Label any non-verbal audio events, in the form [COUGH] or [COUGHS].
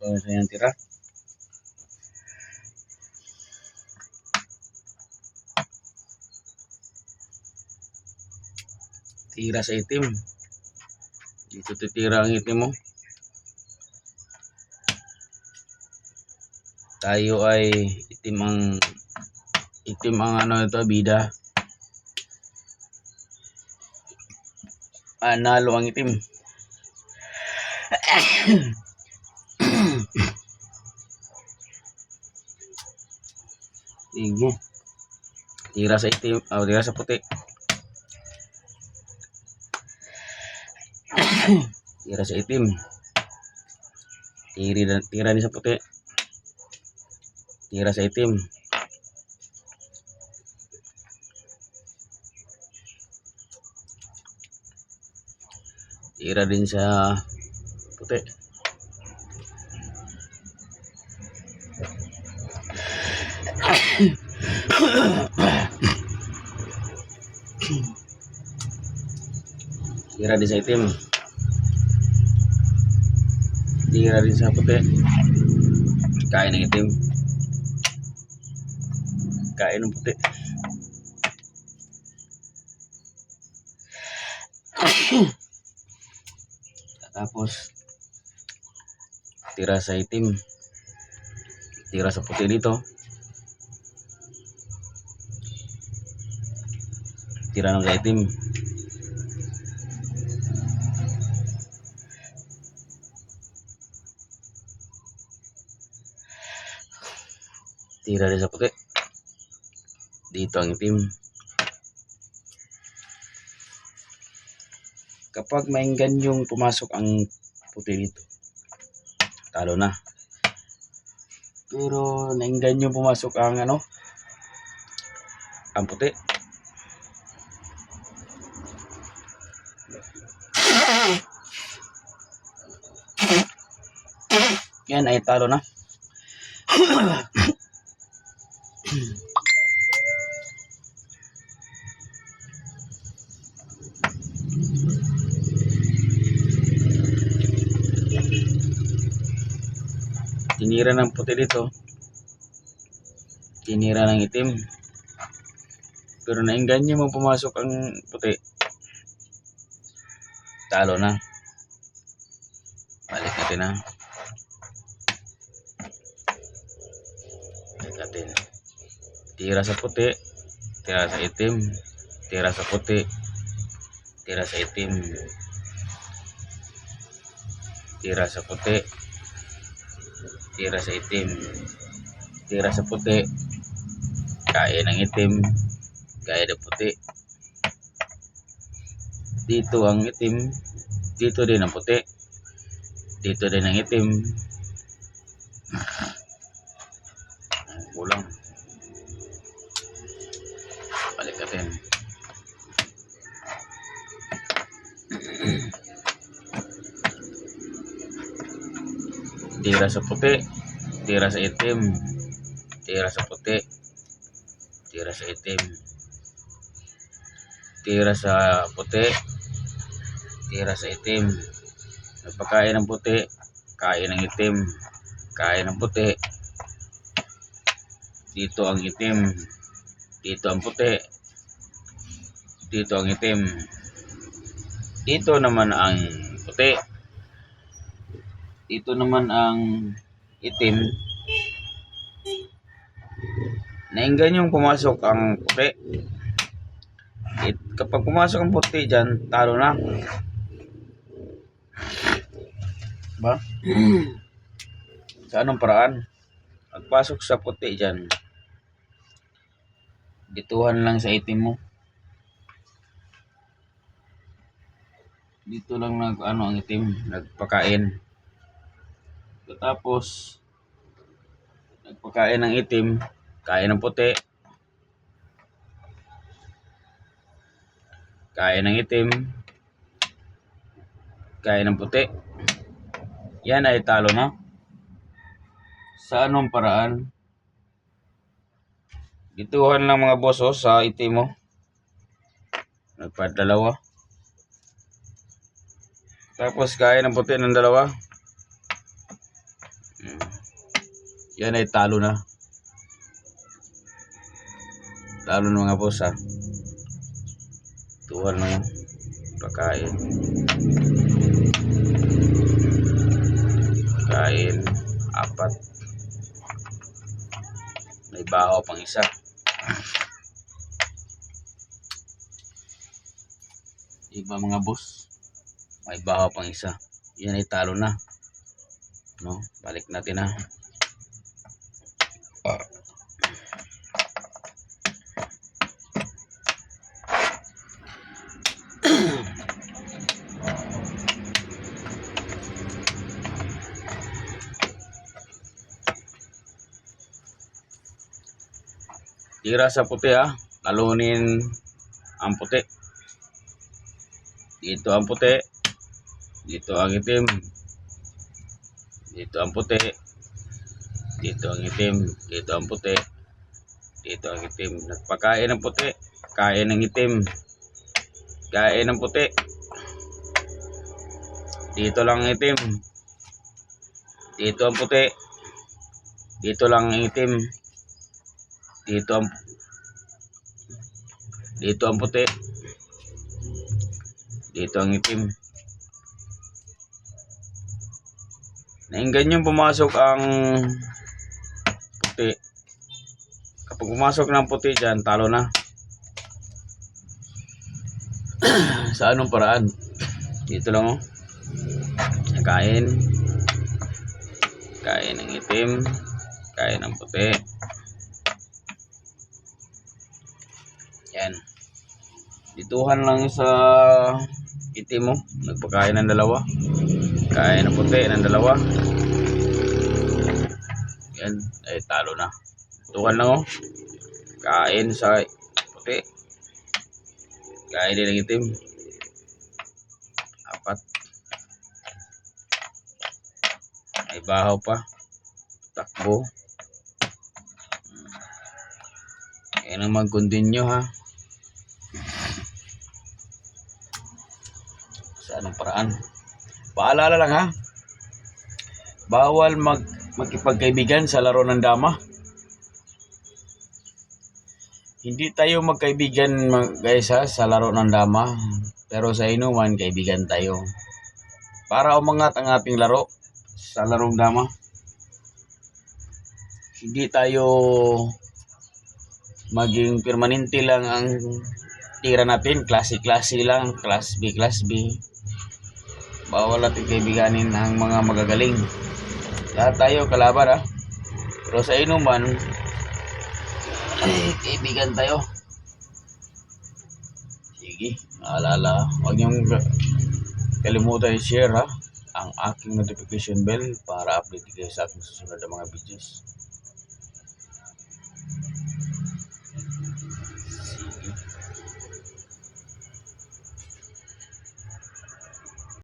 Kung saan yung tira. Tira sa itim. Dito titira ang itim mo. Tayo ay itim ang itim ang ano ito, bida. Analo ang itim. Sige. [COUGHS] Tira sa itim, oh, tira sa puti. tira sa itim. Tiri, tira din sa puti. Tira sa itim. Tira din sa puti. Tira din sa itim. Tira din sa puti. Kain ng itim. Kain ng puti. Tapos tira sa itim. Tira sa puti dito. Tira ng sa itim. Tira din sa puti. Dito ang itim. Kapag mainggan yung pumasok ang puti dito, talo na. Pero nainggan yung pumasok ang ano, ang puti. Yan ay talo na. Tinira ng puti dito. Tinira ng itim. Pero nainganyo mo pumasok ang puti. Talo na. Balik natin na. Balik natin. Tira sa puti. Tira sa itim. Tira sa puti. Tira sa itim. Tira sa puti tira sa itim tira sa puti kaya ng itim kaya ng puti dito ang itim dito din ang puti dito din ang itim tira sa puti tira sa itim tira sa puti tira sa itim tira sa puti tira sa itim nagpakain ng puti kain ng itim kain ng puti dito ang itim dito ang puti dito ang itim dito naman ang puti dito naman ang itim. Nainggan yung pumasok ang puti. It, kapag pumasok ang puti dyan talo na. Ba? Sa anong paraan? Pagpasok sa puti dyan dituhan lang sa itim mo. Dito lang nag ano ang itim nagpakain tapos nagpakain ng itim kain ng puti kain ng itim kain ng puti. Yan ay talo na. Sa anong paraan? Dituhan lang mga boss oh, sa itim mo nagpadalawa. Tapos kain ng puti ng dalawa. Yan ay talo na. Talo na mga boss ha. Tuwal na yung pagkain. Pagkain. Apat. May baho pang isa. Iba mga boss. May baho pang isa. Yan ay talo na. No, balik natin ha. Tira sa puti ha. Talunin ang puti. Dito ang puti. Dito ang itim. Dito ang puti. Dito ang itim. Dito ang puti. Dito ang itim. Nagpakain ng puti. Kain ng itim. Kain ng puti. Dito lang ang itim. Dito ang puti. Dito lang ang itim. Dito ang Dito ang puti. Dito ang itim. Nainggan yung pumasok ang puti. Kapag pumasok ng puti dyan, talo na. [CLEARS THROAT] Sa anong paraan? Dito lang oh. Kain. Kain ng itim. Kain ng puti. Yan. Dituhan lang sa itim mo. Nagpakain ng dalawa. Kain ng puti ng dalawa. Yan. Ay, talo na. Dituhan lang oh. Kain sa puti. Kain din ng itim. Apat. May bahaw pa. Takbo. Yan ang mag-continue ha. Sa anong paraan. Paalala lang ha. Bawal mag magkipagkaibigan sa laro ng dama. Hindi tayo magkaibigan mag- guys ha, sa laro ng dama. Pero sa inuman, kaibigan tayo. Para umangat ang ating laro sa larong dama. Hindi tayo maging permanente lang ang tira natin. Klase-klase lang. Class B, Class B. Bawal natin kaibiganin ang mga magagaling. Lahat tayo kalaban ha. Pero sa inuman, ay, kaibigan tayo. Sige, maalala. Huwag niyong kalimutan i-share ha ang aking notification bell para update kayo sa aking susunod na mga videos.